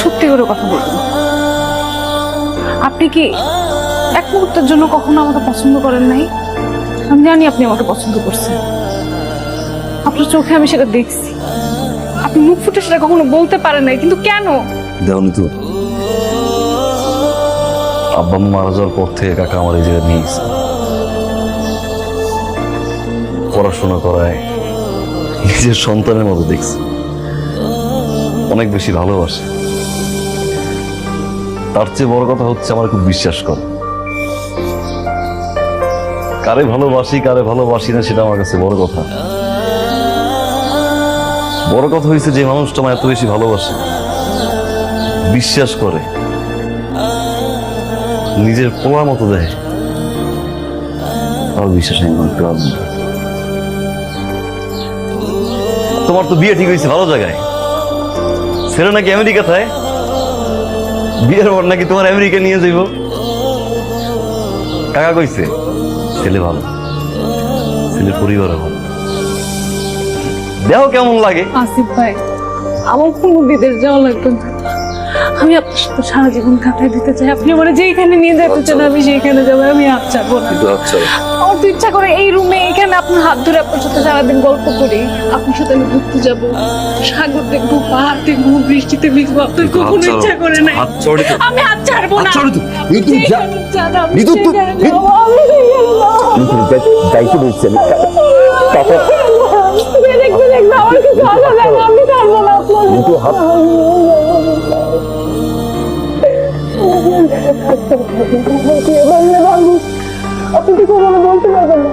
সত্যি করে কথা বলবেন আপনি কি এক মুহূর্তের জন্য কখনো আমাকে পছন্দ করেন নাই? আমি জানি আপনি আমাকে পছন্দ করছেন। আপনার চোখে আমি সেটা দেখছি। আপনি মুখ ফুটে সেটা কখনো বলতে পারেন নাই, কিন্তু কেন? দেওনি তো। আব্বা মারা যাওয়ার পর থেকে কাকা আমার এই জায়গায় নিয়ে পড়াশোনা করায় নিজের সন্তানের মতো দেখছে। অনেক বেশি ভালোবাসে। তার চেয়ে বড় কথা হচ্ছে আমার খুব বিশ্বাস করে। কারে ভালোবাসি কারে ভালোবাসি না, সেটা আমার কাছে বড় কথা। বড় কথা হয়েছে যে মানুষটা আমার এত বেশি ভালোবাসে। বিশ্বাস করে। নিজের পোলার মতো দেয়। আমার বিশ্বাস। তোমার তো বিয়ে ঠিক হয়েছে ভালো জায়গায়। ছেলে নাকি আমেরিকা থাকে বিয়ের পর নাকি তোমার আমেরিকা নিয়ে যাইব? কাকা কইছে ছেলে ভালো ছেলের পরিবার ভালো। দেহ কেমন লাগে? আসিফ ভাই আমার কোনো বিদেশ যাওয়া লাগবে না। আমি আপনার সাথে সারা জীবন কাটাই দিতে চাই। আপনি আমার যেইখানে নিয়ে যেতে চান আমি সেইখানে যাব আমি হাত চাপবো না। আচ্ছা। আমার তো ইচ্ছা করে এই রুমে এখানে আপনার হাত ধরে আপনার সাথে সারাদিন গল্প করি আপনার সাথে আমি ঘুরতে যাব সাগর দেখব পাহাড় দেখব বৃষ্টিতে ভিজবো আপনার কখনো ইচ্ছা করে না আমি হাত ছাড়বো না। ঋতু ঋতু। যাইতে বলছি আমি। হাত আপনি কি বলতে পারবেন না?